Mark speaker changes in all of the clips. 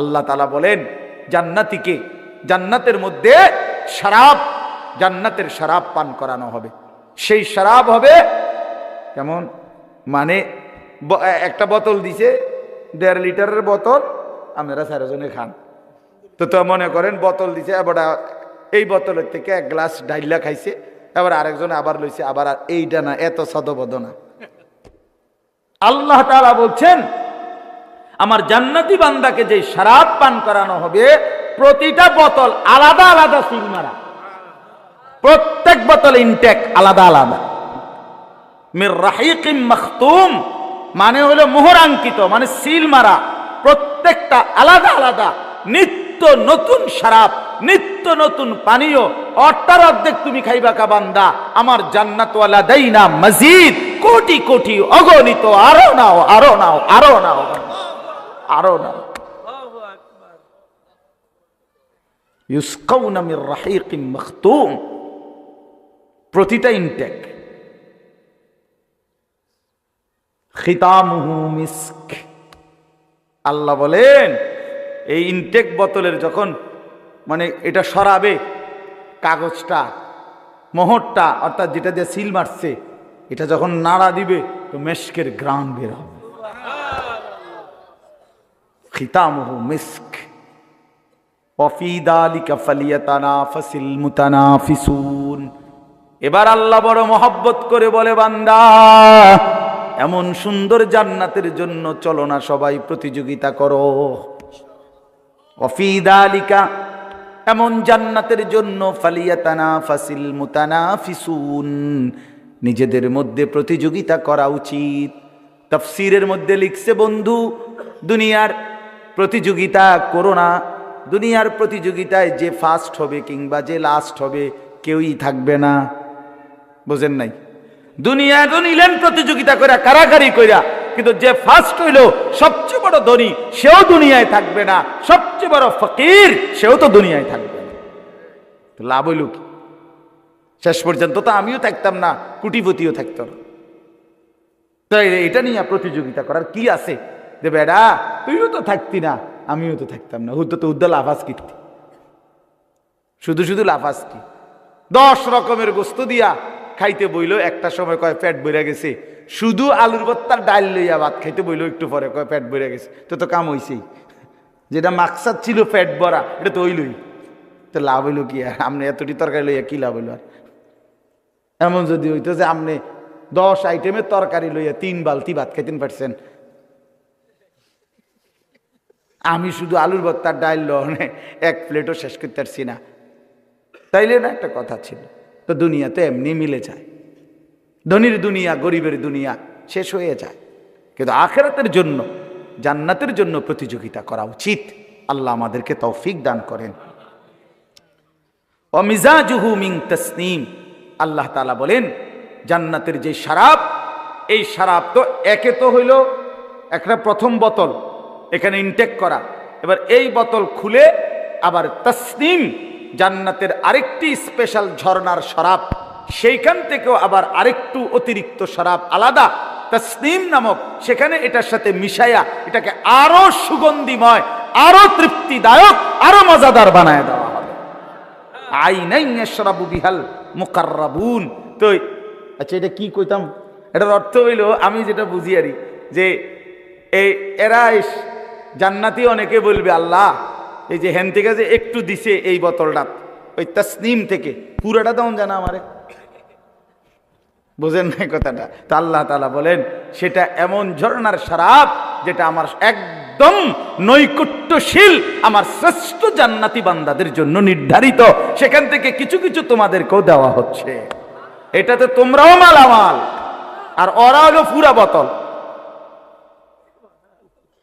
Speaker 1: আল্লাহ তালা বলেন, জান্নাতিকে জান্নাতের মধ্যে শরাব, জান্নাতের শরাব পান করানো হবে। সেই শরাব হবে, কেমন? মানে একটা বোতল দিছে, দেড় লিটারের বোতল, আপনারা চারজনে খান। তো তো মনে করেন, বোতল দিছে, এবার এই বোতলের থেকে এক গ্লাস ডাইলা খাইছে, এবার আরেকজন আবার লইছে, আবার এইটা না, এত সদবদ না আল্লাহ তাআলা বলছেন আমার জান্নাতি বান্দাকে যে শরাব পান করানো হবে, প্রতিটা বোতল আলাদা আলাদা সিল মারা। প্রত্যেক বোতল ইনটেক আলাদা আলাদা। মির রাহিকিম মখতুম মানে হলো মোহরাঙ্কিত মানে সিল মারা। প্রত্যেকটা আলাদা আলাদা। নিত্য নতুন শরাব নিত্য নতুন পানীয় অট্টার অর্ধেক তুমি খাইবা কাবান্দা আমার জান্নাতওয়ালা দেইনা মজিদ। কোটি কোটি অগণিত আরও নাও আরও নাও আরও নাও। আরও রাহিকিম মখতুম। প্রতিটা ইনটেক খিতামুহু মিস্ক। আল্লাহ বলেন এই ইনটেক বোতলের যখন মানে এটা সরাবে কাগজটা মোহরটা অর্থাৎ যেটা দিয়ে সিল মারছে এটা যখন নাড়া দিবে তো মেস্কের গ্রাম বের হবে। খিতামহু মিস্ক। এবার আল্লাহ বড় মহব্বত করে বলে, বান্দা, এমন সুন্দর জান্নাতের জন্য চলো না সবাই প্রতিযোগিতা করো। অফিদালিকা এমন জান্নাতের জন্য ফালিয়াতানা ফাসিল মুতানা ফিসুন নিজেদের মধ্যে প্রতিযোগিতা করা উচিত। তফসিরের মধ্যে লিখছে, বন্ধু, দুনিয়ার প্রতিযোগিতা করো না। দুনিয়ার প্রতিযোগিতায় যে ফার্স্ট হবে কিংবা যে লাস্ট হবে, কেউই থাকবে না। বোঝেন নাই? দুনিয়া নিলেন প্রতিযোগিতা করে কারাকারি কইরা, কিন্তু যে ফার্স্ট হইল, সবচেয়ে বড় ধনী, সেও দুনিয়ায় থাকবে না। সবচেয়ে বড় ফকির, সেও তো দুনিয়ায় থাকবে না। লাভ হইল কি? শেষ পর্যন্ত তো আমিও থাকতাম না, কুটিপতিও থাকতো না। এটা নিয়ে প্রতিযোগিতা করার কি আছে? যে বেড়া তুইও তো থাকতি না, আমিও তো থাকতাম না। হুদ্দ তো উদ্দ লাফাস কীর্তি শুধু শুধু লাফাস কি? দশ রকমের গোস্ত দিয়া খাইতে বইলো, একটা সময় কয় পেট বইরা গেছে। শুধু আলুর ভর্তার ডাল লইয়া ভাত খাইতে বইলো, একটু পরে কয় পেট বইরা গেছে। তো তো কাম হইছেই। যেটা মাকসাদ ছিল পেট ভরা, এটা তো ওইলই তো লাভ হইল কি আর? আপনি এতটি তরকারি লইয়া কি লাভ হইল আর? এমন যদি হইতো যে আপনি দশ আইটেমের তরকারি লইয়া তিন বালতি ভাত খাইতেন পারছেন। আমি শুধু আলুর ভর্তার ডাইল লহনে এক প্লেটও শেষ করতে পারছি না। তাইলে না একটা কথা ছিল, তো দুনিয়া তো এমনি মিলে যায়। ধনীর দুনিয়া, গরিবের দুনিয়া শেষ হয়ে যায়। কিন্তু আখেরাতের জন্য, জান্নাতের জন্য প্রতিযোগিতা করা উচিত। আল্লাহ আমাদেরকে তৌফিক দান করেন। অমিজাজুহু মিং তসনিম। আল্লাহ তালা বলেন, জান্নাতের যে শারাব এই শারাব তো একে তো হইল একটা প্রথম বোতল। এখানে ইনটেক করা। এবার এই বোতল খুলে আবার তসনিম, জান্নাতের আরেকটি স্পেশাল ঝর্ণার শরাব, সেইখান থেকেও আবার আরেকটু অতিরিক্ত শরাব আলাদা। তসনিম নামক সেখানে এটার সাথে মিশাইয়া এটাকে আরও সুগন্ধিময়, আরও তৃপ্তিদায়ক, আরও মজাদার বানায় দেওয়া হবে। আইনাই ইয়াশরাবু বিহাল মুকাররাবুন। তো আচ্ছা এটা কি কইতাম? এটার অর্থ হইল, আমি যেটা বুঝি আরি যে এরা জান্নাতি অনেকে বলবে, আল্লাহ, এই যে হেন থেকে যে একটু দিছে এই বোতলটা, ওই তাসনিম থেকে, পুরাটা দাম জানা আমারে। বুঝেন নাই কথাটা? তো আল্লাহ তালা বলেন, সেটা এমন ঝর্ণার সারাপ যেটা আমার একদম নৈকট্যশীল, আমার শ্রেষ্ঠ জান্নাতি বান্দাদের জন্য নির্ধারিত। সেখান থেকে কিছু কিছু তোমাদেরকেও দেওয়া হচ্ছে। এটাতে তোমরাও মালামাল, আর ওরা হলো পুরা বোতল।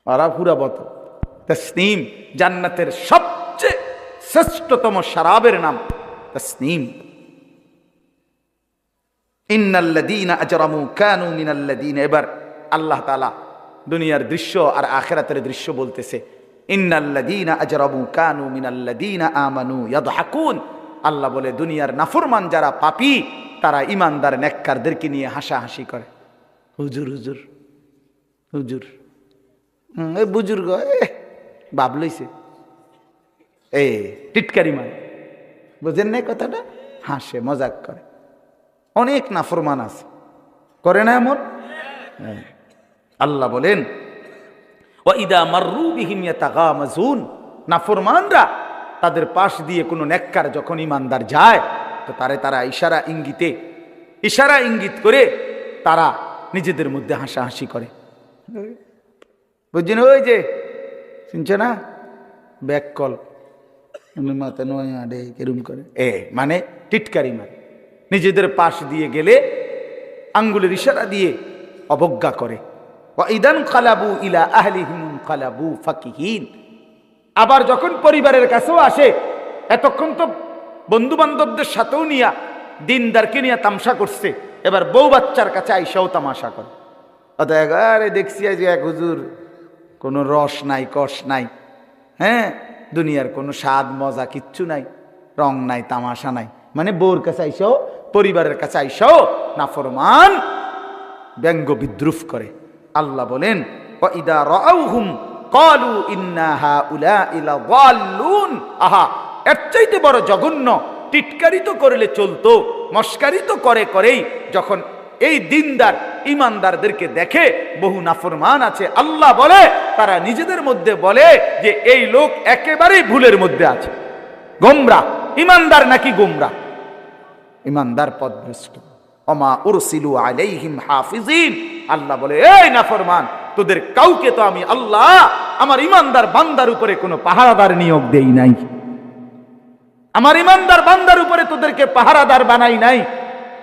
Speaker 1: ওরা পুরা বোতল তসনিম জান্নাতের সবচেয়ে শ্রেষ্ঠতম শরাবের নাম তসনিম। ইন্নাল্লাদিনা আজরামু কানু মিনাল্লাদিন এবার আল্লাহ তালা দুনিয়ার দৃশ্য আর আখেরাতের দৃশ্য বলতেছে ইন্নাল্লাদিনা আজরামু কানু মিনাল্লাদিনা আমানু ইয়াদহাকুন। আল্লাহ বলে, দুনিয়ার নাফরমান যারা পাপী, তারা ইমানদার নেককারদেরকে নিয়ে হাসাহাসি করে। হুজুর হুজুর হুজুর। হুম, বুজুর্গ এ, বাব লইছে। এ টিটকারি মানে বুঝেন না কথাটা? হাসে মজাক করে। অনেক নাফরমান আছে। করে না এমন? হ্যাঁ। আল্লাহ বলেন ওয়াইদা মাররু বিহিম ইয়াতাগামাজুন। নাফরমানরা তাদের পাশ দিয়ে কোনো নেককার যখন ইমানদার যায় তো তারে তারা ইশারা ইঙ্গিতে ইশারা ইঙ্গিত করে তারা নিজেদের মধ্যে হাসাহাসি করে। বুঝছেন? ওই যে, শুনছে না? Back call. মাথা নয় আডে কেরম করে। এ মানে টিটকারি মানে নিজেদের পাশ দিয়ে গেলে আঙ্গুলের ইশারা দিয়ে অবজ্ঞা করে। ইদান কালাবু ইলা আহলিহিম কালাবু ফাকিহীন। আবার যখন পরিবারের কাছেও আসে, এতক্ষণ তো বন্ধু বান্ধবদের সাথেও নিয়া, দিনদারকে নিয়ে তামসা করছে। এবার বউ বাচ্চার কাছে আইসাও তামাশা করে। অতএব, আরে দেখছি আজ এক হুজুর কোনো রস নাই, কষ নাই হ্যাঁ? দুনিয়ার কোনো স্বাদ, মজা কিচ্ছু নাই, রং নাই, তামাশা নাই। মানে বউর কাছে আইসাও পরিবারের কাছে আইসাও নাফরমান, ব্যঙ্গ বিদ্রুপ করে। আল্লাহ বলেন ইদা রাউহুম ক্বালু ইন্না হাউলাইলা যাল্লুন আহা বড় জঘন্য, টিটকারি তো করলে চলতো, মস্কারি তো করে করেই, যখন এই দিনদার ইমানদারদেরকে দেখে বহু নাফরমান আছে। আল্লাহ বলে, তারা নিজেদের মধ্যে বলে যে, এই লোক একেবারেই ভুলের মধ্যে আছে। গোমরা। ইমানদার নাকি গোমরা? ইমানদার পদভ্রষ্ট অমা উরসিলু আলাইহিম হাফিজিন। আল্লাহ বলে, এই নাফরমান, তোদের কাউকে তো আমি আল্লাহ, আমার ইমানদার বান্দার উপরে কোনো পাহারাদার নিয়োগ দেই নাই। আমার ইমানদার বান্দার উপরে তোদেরকে পাহারাদার বানাই নাই।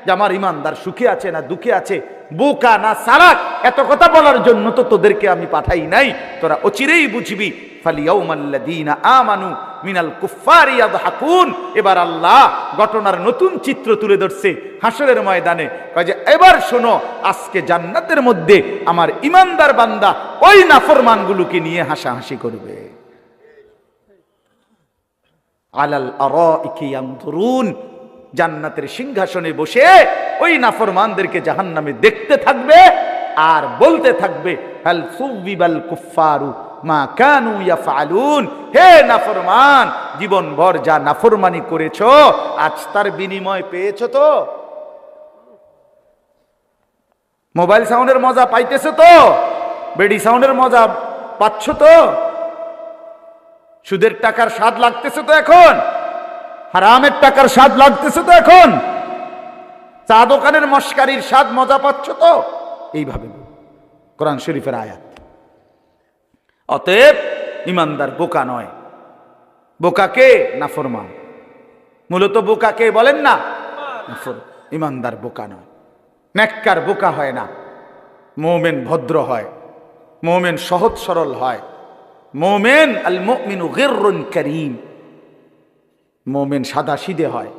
Speaker 1: যে আমার ইমানদার সুখে আছে না দুঃখে আছে বোকা না সারাক? এত কথা বলার জন্য তো তোদেরকে আমি পাঠাই নাই। তোরা অচিরেই বুঝবি মিনাল এবার আল্লাহ ঘটনার নতুন চিত্র তুলে ধরছে হাসরের ময়দানে। যে, এবার শোনো, আজকে জান্নাতের মধ্যে আমার ইমানদার বান্দা ওই নাফরমানগুলোকে নিয়ে হাসাহাসি করবে। আলাল ইয়ানজুরুন। জান্নাতের সিংহাসনে বসে ওই নাফরমানদেরকে জাহান্নামে দেখতে থাকবে আর বলতে থাকবে সুবিবাল কুফফারু মা কানু হে নাফরমান জীবন ভর যা নাফরমানি আজ তার বিনিময় তো? মোবাইল সাউন্ডের মজা পাইতেছো তো? বেডি সাউন্ডের মজা পাচ্ছ তো? সুদের টাকার স্বাদ লাগতেছে তো এখন? হারামের টাকার স্বাদ লাগতেছে তো এখন? চা দোকানের মস্কারির স্বাদ মজা পাচ্ছ তো? এইভাবে কোরআন শরীফের আয়াত। অতএব ইমানদার বোকা নয়। বোকাকে নাফরমান। মূলত বোকাকে বলেন না? ইমানদার বোকা নয়। নেককার বোকা হয় না। মৌমেন ভদ্র হয়। মৌমেন সহজ সরল হয়। মোমেন আল মুমিনু গিররুন করিম। মোমেন সাদা সিদে হয়।